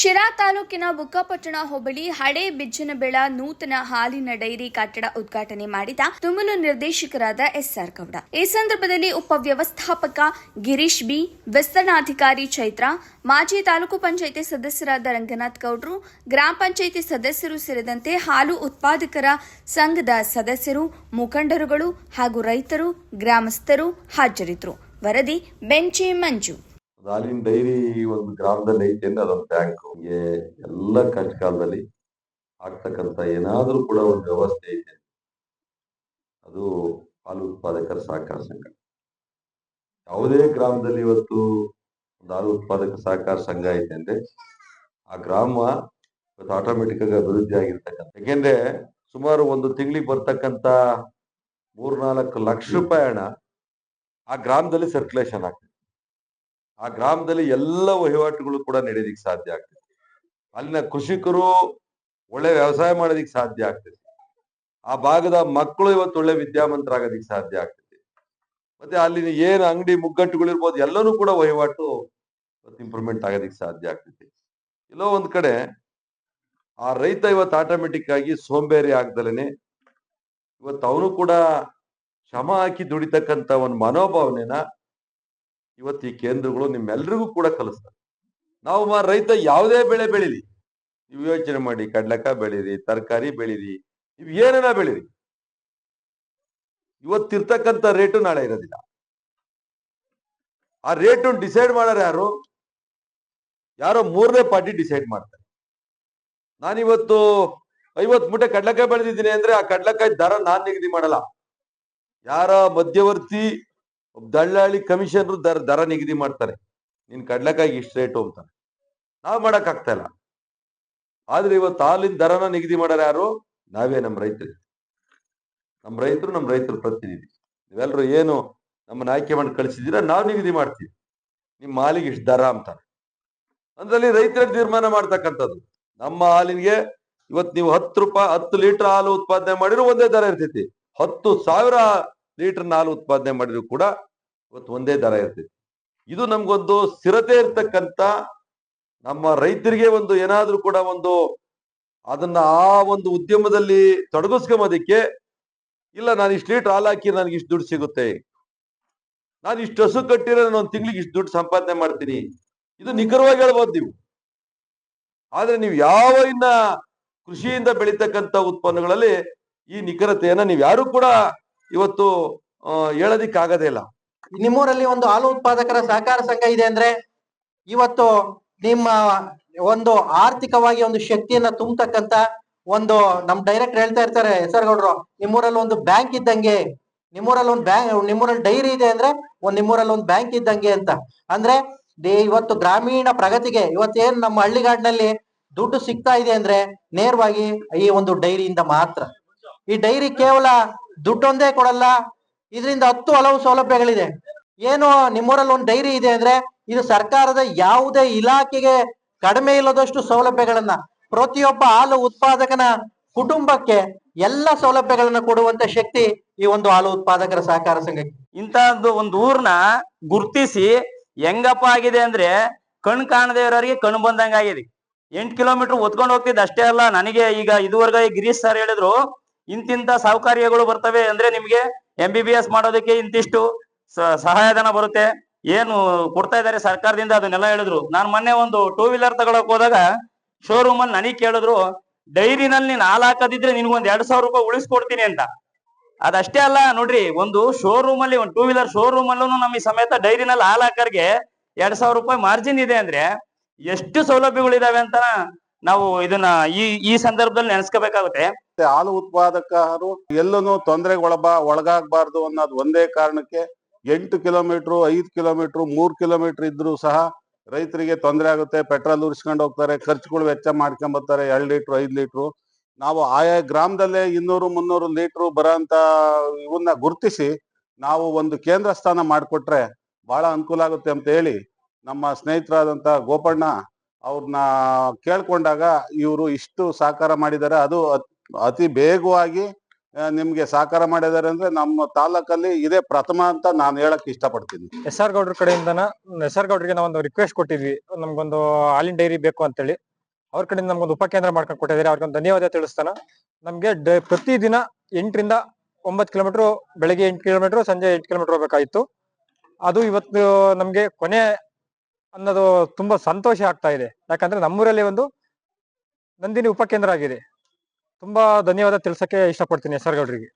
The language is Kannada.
ಶಿರಾ ತಾಲೂಕಿನ ಬುಕ್ಕಪಟ್ಟಣ ಹೋಬಳಿ ಹಳೆ ಬಿಜ್ಜನಬೆಳ ನೂತನ ಹಾಲಿನ ಡೈರಿ ಕಟ್ಟಡ ಉದ್ಘಾಟನೆ ಮಾಡಿದ ತುಮಲು ನಿರ್ದೇಶಕರಾದ ಎಸ್ಆರ್ ಗೌಡ. ಈ ಸಂದರ್ಭದಲ್ಲಿ ಉಪವ್ಯವಸ್ಥಾಪಕ ಗಿರೀಶ್ ಬಿ, ವಿಸ್ತರಣಾಧಿಕಾರಿ ಚೈತ್ರ, ಮಾಜಿ ತಾಲೂಕು ಪಂಚಾಯಿತಿ ಸದಸ್ಯರಾದ ರಂಗನಾಥ್ ಗೌಡ್ರು, ಗ್ರಾಮ ಪಂಚಾಯಿತಿ ಸದಸ್ಯರು ಸೇರಿದಂತೆ ಹಾಲು ಉತ್ಪಾದಕರ ಸಂಘದ ಸದಸ್ಯರು, ಮುಖಂಡರುಗಳು ಹಾಗೂ ರೈತರು, ಗ್ರಾಮಸ್ಥರು ಹಾಜರಿದ್ದರು. ವರದಿ ಬೆಂಚಿ ಮಂಜು. ಹಾಲಿನ ಡೈರಿ ಒಂದು ಗ್ರಾಮದಲ್ಲಿ ಐತೆ ಅಂದ್ರೆ ಅದೊಂದು ಬ್ಯಾಂಕ್ ಎಲ್ಲ ಕಷ್ಟ ಕಾಲದಲ್ಲಿ ಆಗ್ತಕ್ಕಂತ ಏನಾದರೂ ಕೂಡ ಒಂದು ವ್ಯವಸ್ಥೆ ಐತೆ. ಅದು ಹಾಲು ಉತ್ಪಾದಕರ ಸಹಕಾರ ಸಂಘ. ಯಾವುದೇ ಗ್ರಾಮದಲ್ಲಿ ಇವತ್ತು ಒಂದು ಹಾಲು ಉತ್ಪಾದಕ ಸಹಕಾರ ಸಂಘ ಐತೆ ಅಂದ್ರೆ ಆ ಗ್ರಾಮ ಇವತ್ತು ಆಟೋಮೆಟಿಕ್ ಆಗಿ ಅಭಿವೃದ್ಧಿ ಆಗಿರ್ತಕ್ಕಂಥ. ಯಾಕೆಂದ್ರೆ ಸುಮಾರು ಒಂದು ತಿಂಗಳಿಗೆ ಬರ್ತಕ್ಕಂತ ಮೂರ್ನಾಲ್ಕು ಲಕ್ಷ ರೂಪಾಯಿ ಹಣ ಆ ಗ್ರಾಮದಲ್ಲಿ ಸರ್ಕ್ಯುಲೇಷನ್ ಆಗ್ತದೆ. ಆ ಗ್ರಾಮದಲ್ಲಿ ಎಲ್ಲ ವಹಿವಾಟುಗಳು ಕೂಡ ನಡೆಯೋದಿಕ್ ಸಾಧ್ಯ ಆಗ್ತದೆ ಅಲ್ಲಿನ ಕೃಷಿಕರು ಒಳ್ಳೆ ವ್ಯವಸಾಯ ಮಾಡೋದಿಕ್ ಸಾಧ್ಯ ಆಗ್ತದೆ ಆ ಭಾಗದ ಮಕ್ಕಳು ಇವತ್ತು ಒಳ್ಳೆ ವಿದ್ಯಾವಂತರಾಗೋದಿಕ್ ಸಾಧ್ಯ ಆಗ್ತದೆ ಮತ್ತೆ ಅಲ್ಲಿನ ಏನ್ ಅಂಗಡಿ ಮುಗ್ಗಟ್ಟುಗಳಿರ್ಬೋದು ಎಲ್ಲರೂ ಕೂಡ ವಹಿವಾಟು ಇಂಪ್ರೂವ್ಮೆಂಟ್ ಆಗೋದಿಕ್ ಸಾಧ್ಯ ಆಗ್ತದೆ ಎಲ್ಲೋ ಒಂದ್ ಕಡೆ ಆ ರೈತ ಇವತ್ತು ಆಟೋಮೆಟಿಕ್ ಆಗಿ ಸೋಂಬೇರಿ ಆಗ್ದಲೇನೆ ಇವತ್ತು ಅವನು ಕೂಡ ಶ್ರಮ ಹಾಕಿ ದುಡಿತಕ್ಕಂತ ಒಂದು ಮನೋಭಾವನೆನ ಇವತ್ತು ಈ ಕೇಂದ್ರಗಳು ನಿಮ್ಮೆಲ್ಲರಿಗೂ ಕೂಡ ಕಲಿಸ್ತಾರೆ. ನಾವು ರೈತ ಯಾವುದೇ ಬೆಳೆ ಬೆಳಿಲಿ. ನೀವು ಯೋಚನೆ ಮಾಡಿ, ಕಡ್ಲೆಕಾಯಿ ಬೆಳೀರಿ, ತರಕಾರಿ ಬೆಳೀರಿ, ನೀವು ಏನೇನ ಬೆಳೀರಿ. ಇವತ್ತಿರ್ತಕ್ಕಂಥ ರೇಟು ನಾಳೆ ಇರೋದಿಲ್ಲ. ಆ ರೇಟು ಡಿಸೈಡ್ ಮಾಡೋರು ಯಾರು? ಯಾರೋ ಮೂರನೇ ಪಾರ್ಟಿ ಡಿಸೈಡ್ ಮಾಡ್ತಾರೆ. ನಾನಿವತ್ತು ಐವತ್ ಮೂಟೆ ಕಡ್ಲೆಕಾಯಿ ಬೆಳೆದಿದ್ದೀನಿ ಅಂದ್ರೆ ಆ ಕಡ್ಲೆಕಾಯಿ ದರ ನಾನ್ ನಿಗದಿ ಮಾಡಲ್ಲ. ಯಾರ ಮಧ್ಯವರ್ತಿ ದಳ್ಳಾಳಿ ಕಮಿಷನರು ದರ ದರ ನಿಗದಿ ಮಾಡ್ತಾರೆ. ನಿನ್ ಕಡ್ಲೆಕಾಯಿಗೆ ಇಷ್ಟು ರೇಟು ಅಂತಾರೆ. ನಾವ್ ಆಗ್ತಾ ಇಲ್ಲ. ಆದ್ರೆ ಇವತ್ತು ಹಾಲಿನ ದರನ ನಿಗದಿ ಮಾಡೋರು ಯಾರು? ನಾವೇ ನಮ್ಮ ರೈತರು. ನಮ್ಮ ರೈತರು ನಮ್ಮ ರೈತರು ಪ್ರತಿನಿಧಿ. ನೀವೆಲ್ಲರೂ ಏನು ನಮ್ಮನ್ನ ಆಯ್ಕೆ ಮಾಡಿ ಕಳಿಸಿದ್ದೀರಾ ನಾವು ನಿಗದಿ ಮಾಡ್ತೀವಿ. ನಿಮ್ಮ ಹಾಲಿಗೆ ಇಷ್ಟು ದರ ಅಂತಾರೆ. ಅಂದ್ರಲ್ಲಿ ರೈತರ ತೀರ್ಮಾನ ಮಾಡ್ತಕ್ಕಂಥದ್ದು. ನಮ್ಮ ಹಾಲಿಗೆ ಇವತ್ತು ನೀವು ಹತ್ತು ರೂಪಾಯಿ, ಹತ್ತು ಲೀಟರ್ ಹಾಲು ಉತ್ಪಾದನೆ ಮಾಡಿದ್ರು ಒಂದೇ ದರ ಇರ್ತೈತಿ. ಹತ್ತು ಸಾವಿರ ಲೀಟರ್ ಹಾಲು ಉತ್ಪಾದನೆ ಮಾಡಿದ್ರು ಕೂಡ ಇವತ್ತು ಒಂದೇ ದರ ಇರ್ತೈತಿ. ಇದು ನಮ್ಗೊಂದು ಸ್ಥಿರತೆ ಇರ್ತಕ್ಕಂತ ನಮ್ಮ ರೈತರಿಗೆ ಒಂದು ಏನಾದ್ರೂ ಕೂಡ ಒಂದು ಅದನ್ನ ಆ ಒಂದು ಉದ್ಯಮದಲ್ಲಿ ತೊಡಗಿಸ್ಕೊಂಬೋದಕ್ಕೆ ಇಲ್ಲ ನಾನು ಇಷ್ಟು ಲೀಟರ್ ಹಾಲು ಹಾಕಿ ನನಗೆ ಇಷ್ಟು ದುಡ್ಡು ಸಿಗುತ್ತೆ. ನಾನು ಇಷ್ಟು ಹಸು ಕಟ್ಟಿರ ನಾನು ಒಂದು ತಿಂಗಳಿಗೆ ಇಷ್ಟು ದುಡ್ಡು ಸಂಪಾದನೆ ಮಾಡ್ತೀನಿ. ಇದು ನಿಖರವಾಗಿ ಹೇಳ್ಬೋದು ನೀವು. ಆದ್ರೆ ನೀವು ಯಾವ ಇನ್ನ ಕೃಷಿಯಿಂದ ಬೆಳೀತಕ್ಕಂಥ ಉತ್ಪನ್ನಗಳಲ್ಲಿ ಈ ನಿಖರತೆಯನ್ನ ನೀವು ಯಾರು ಕೂಡ ಇವತ್ತು ಆ, ಹೇಳೋದಿಕ್ ಆಗದೇ ಇಲ್ಲ. ನಿಮ್ಮೂರಲ್ಲಿ ಒಂದು ಹಾಲು ಉತ್ಪಾದಕರ ಸಹಕಾರ ಸಂಘ ಇದೆ ಅಂದ್ರೆ ಇವತ್ತು ನಿಮ್ಮ ಒಂದು ಆರ್ಥಿಕವಾಗಿ ಒಂದು ಶಕ್ತಿಯನ್ನ ತುಂಬತಕ್ಕಂತ ಒಂದು ನಮ್ ಡೈರೆಕ್ಟ್ ಹೇಳ್ತಾ ಇರ್ತಾರೆ ಹೆಸರುಗೌಡ್ರು ನಿಮ್ಮೂರಲ್ಲಿ ಒಂದು ಬ್ಯಾಂಕ್ ಇದ್ದಂಗೆ ನಿಮ್ಮೂರಲ್ಲಿ ಒಂದು ಬ್ಯಾಂಕ್ ನಿಮ್ಮೂರಲ್ಲಿ ಡೈರಿ ಇದೆ ಅಂದ್ರೆ ಒಂದ್ ನಿಮ್ಮೂರಲ್ಲಿ ಒಂದು ಬ್ಯಾಂಕ್ ಇದ್ದಂಗೆ ಅಂತ. ಅಂದ್ರೆ ಇವತ್ತು ಗ್ರಾಮೀಣ ಪ್ರಗತಿಗೆ ಇವತ್ತೇನ್ ನಮ್ಮ ಹಳ್ಳಿಗಾಡಿನಲ್ಲಿ ದುಡ್ಡು ಸಿಗ್ತಾ ಇದೆ ಅಂದ್ರೆ ನೇರವಾಗಿ ಈ ಒಂದು ಡೈರಿಯಿಂದ ಮಾತ್ರ. ಈ ಡೈರಿ ಕೇವಲ ದುಡ್ಡೊಂದೇ ಕೊಡಲ್ಲ. ಇದರಿಂದ ಹತ್ತು ಹಲವು ಸೌಲಭ್ಯಗಳಿದೆ. ಏನು ನಿಮ್ಮೂರಲ್ಲಿ ಒಂದು ಡೈರಿ ಇದೆ ಅಂದ್ರೆ ಇದು ಸರ್ಕಾರದ ಯಾವುದೇ ಇಲಾಖೆಗೆ ಕಡಿಮೆ ಇಲ್ಲದಷ್ಟು ಸೌಲಭ್ಯಗಳನ್ನ, ಪ್ರತಿಯೊಬ್ಬ ಹಾಲು ಉತ್ಪಾದಕನ ಕುಟುಂಬಕ್ಕೆ ಎಲ್ಲ ಸೌಲಭ್ಯಗಳನ್ನ ಕೊಡುವಂತ ಶಕ್ತಿ ಈ ಒಂದು ಹಾಲು ಉತ್ಪಾದಕರ ಸಹಕಾರ ಸಂಘಕ್ಕೆ. ಇಂತಹದ್ದು ಒಂದು ಊರ್ನ ಗುರ್ತಿಸಿ ಹೆಂಗಪ್ಪ ಆಗಿದೆ ಅಂದ್ರೆ ಕಣ್ ಕಾಣದೇ ಇರೋರಿಗೆ ಕಣ್ ಬಂದಂಗ ಆಗಿದೆ ಎಂಟ್ ಕಿಲೋಮೀಟರ್ ಒತ್ಕೊಂಡು ಹೋಗ್ತಿದ್ ಅಷ್ಟೇ ಅಲ್ಲ, ನನಗೆ ಈಗ ಇದುವರೆಗೆ ಗಿರೀಶ್ ಸರ್ ಹೇಳಿದ್ರು ಇಂತಿಂತ ಸೌಕರ್ಯಗಳು ಬರ್ತವೆ ಅಂದ್ರೆ ನಿಮ್ಗೆ ಎಂ ಬಿ ಬಿ ಎಸ್ ಮಾಡೋದಕ್ಕೆ ಇಂತಿಷ್ಟು ಸಹಾಯಧನ ಬರುತ್ತೆ. ಏನು ಕೊಡ್ತಾ ಇದಾರೆ ಸರ್ಕಾರದಿಂದ ಅದನ್ನೆಲ್ಲ ಹೇಳಿದ್ರು. ನಾನು ಮೊನ್ನೆ ಒಂದು ಟೂ ವೀಲರ್ ತಗೊಳಕ್ ಹೋದಾಗ ಶೋರೂಮ್ ಅಲ್ಲಿ ನನಗೆ ಕೇಳಿದ್ರು, ಡೈರಿನಲ್ಲಿ ನೀನ್ ಹಾಲ್ ಹಾಕದಿದ್ರೆ ನಿನ್ಗೊಂದ್ ಎರಡ್ ಸಾವಿರ ರೂಪಾಯಿ ಉಳಿಸ್ಕೊಡ್ತೀನಿ ಅಂತ. ಅದಷ್ಟೇ ಅಲ್ಲ, ನೋಡ್ರಿ, ಒಂದು ಶೋರೂಮ್ ಅಲ್ಲಿ, ಒಂದು ಟೂ ವೀಲರ್ ಶೋರೂಮ್ ಅಲ್ಲೂ ನಮಗೆ ಸಮೇತ ಡೈರಿನಲ್ಲಿ ಹಾಲ್ ಹಾಕರ್ಗೆ ಎರಡ್ ಸಾವಿರ ರೂಪಾಯಿ ಮಾರ್ಜಿನ್ ಇದೆ ಅಂದ್ರೆ ಎಷ್ಟು ಸೌಲಭ್ಯಗಳು ಇದಾವೆ ಅಂತ ನಾವು ಇದನ್ನ ಈ ಈ ಸಂದರ್ಭದಲ್ಲಿ ನೆನೆಸ್ಕೋಬೇಕಾಗುತ್ತೆ. ಮತ್ತೆ ಹಾಲು ಉತ್ಪಾದಕರು ಎಲ್ಲೂ ತೊಂದರೆಗೆ ಒಳಬ ಒಳಗಾಗಬಾರ್ದು ಅನ್ನೋದು ಒಂದೇ ಕಾರಣಕ್ಕೆ ಎಂಟು ಕಿಲೋಮೀಟರ್, ಐದು ಕಿಲೋಮೀಟರ್, ಮೂರ್ ಕಿಲೋಮೀಟರ್ ಇದ್ರೂ ಸಹ ರೈತರಿಗೆ ತೊಂದರೆ ಆಗುತ್ತೆ. ಪೆಟ್ರೋಲ್ ಉರಿಸ್ಕೊಂಡು ಹೋಗ್ತಾರೆ, ಖರ್ಚುಗಳು ವೆಚ್ಚ ಮಾಡ್ಕೊಂಡ್ ಬರ್ತಾರೆ ಎರಡ್ ಲೀಟ್ರು, ಐದು ಲೀಟ್ರು. ನಾವು ಆಯಾ ಗ್ರಾಮದಲ್ಲೇ ಇನ್ನೂರು, ಮುನ್ನೂರು ಲೀಟ್ರು ಬರೋಂತ ಇವನ್ನ ಗುರುತಿಸಿ ನಾವು ಒಂದು ಕೇಂದ್ರ ಸ್ಥಾನ ಮಾಡಿಕೊಟ್ರೆ ಬಹಳ ಅನುಕೂಲ ಆಗುತ್ತೆ ಅಂತ ಹೇಳಿ ನಮ್ಮ ಸ್ನೇಹಿತರಾದಂತ ಗೋಪಣ್ಣ ಅವ್ರನ್ನ ಕೇಳ್ಕೊಂಡಾಗ ಇವರು ಇಷ್ಟು ಸಹಕಾರ ಮಾಡಿದ್ದಾರೆ. ಅದು ಅತ್- ಬೇಗವಾಗಿ ನಿಮ್ಗೆ ಸಹಕಾರ ಮಾಡಿದ್ದಾರೆ ಅಂದ್ರೆ ನಮ್ಮ ತಾಲೂಕಲ್ಲಿ ಇದೇ ಪ್ರಥಮ ಅಂತ ನಾನು ಹೇಳಕ್ ಇಷ್ಟಪಡ್ತೀನಿ. ಎಸ್ ಆರ್ ಗೌಡ್ರ ಕಡೆಯಿಂದನ ಎಸ್ ಆರ್ ಗೌಡ್ರಿಗೆ ನಾವೊಂದು ರಿಕ್ವೆಸ್ಟ್ ಕೊಟ್ಟಿದ್ವಿ. ನಮ್ಗೊಂದು ಹಾಲಿನ ಡೈರಿ ಬೇಕು ಅಂತೇಳಿ. ಅವ್ರ ಕಡೆಯಿಂದ ನಮ್ಗೊಂದು ಉಪಕೇಂದ್ರ ಮಾಡ್ಕೊಂಡು ಕೊಟ್ಟಿದ್ದಾರೆ. ಅವ್ರಿಗೊಂದು ಧನ್ಯವಾದ ತಿಳಿಸ್ತಾನ. ನಮ್ಗೆ ಪ್ರತಿದಿನ ಎಂಟರಿಂದ ಒಂಬತ್ತು ಕಿಲೋಮೀಟರ್, ಬೆಳಗ್ಗೆ ಎಂಟು ಕಿಲೋಮೀಟರ್, ಸಂಜೆ ಎಂಟು ಕಿಲೋಮೀಟರ್ ಹೋಗ್ಬೇಕಾಯ್ತು ಅದು ಇವತ್ತು ನಮ್ಗೆ ಕೊನೆ ಅನ್ನೋದು ತುಂಬಾ ಸಂತೋಷ ಆಗ್ತಾ ಇದೆ. ಯಾಕಂದ್ರೆ ನಮ್ಮೂರಲ್ಲಿ ಒಂದು ನಂದಿನಿ ಉಪಕೇಂದ್ರ ಆಗಿದೆ. ತುಂಬಾ ಧನ್ಯವಾದ ತಿಳ್ಸಕ್ಕೆ ಇಷ್ಟಪಡ್ತೀನಿ ಎಸ್ ಆರ್ ಗೌಡ್ರಿಗೆ.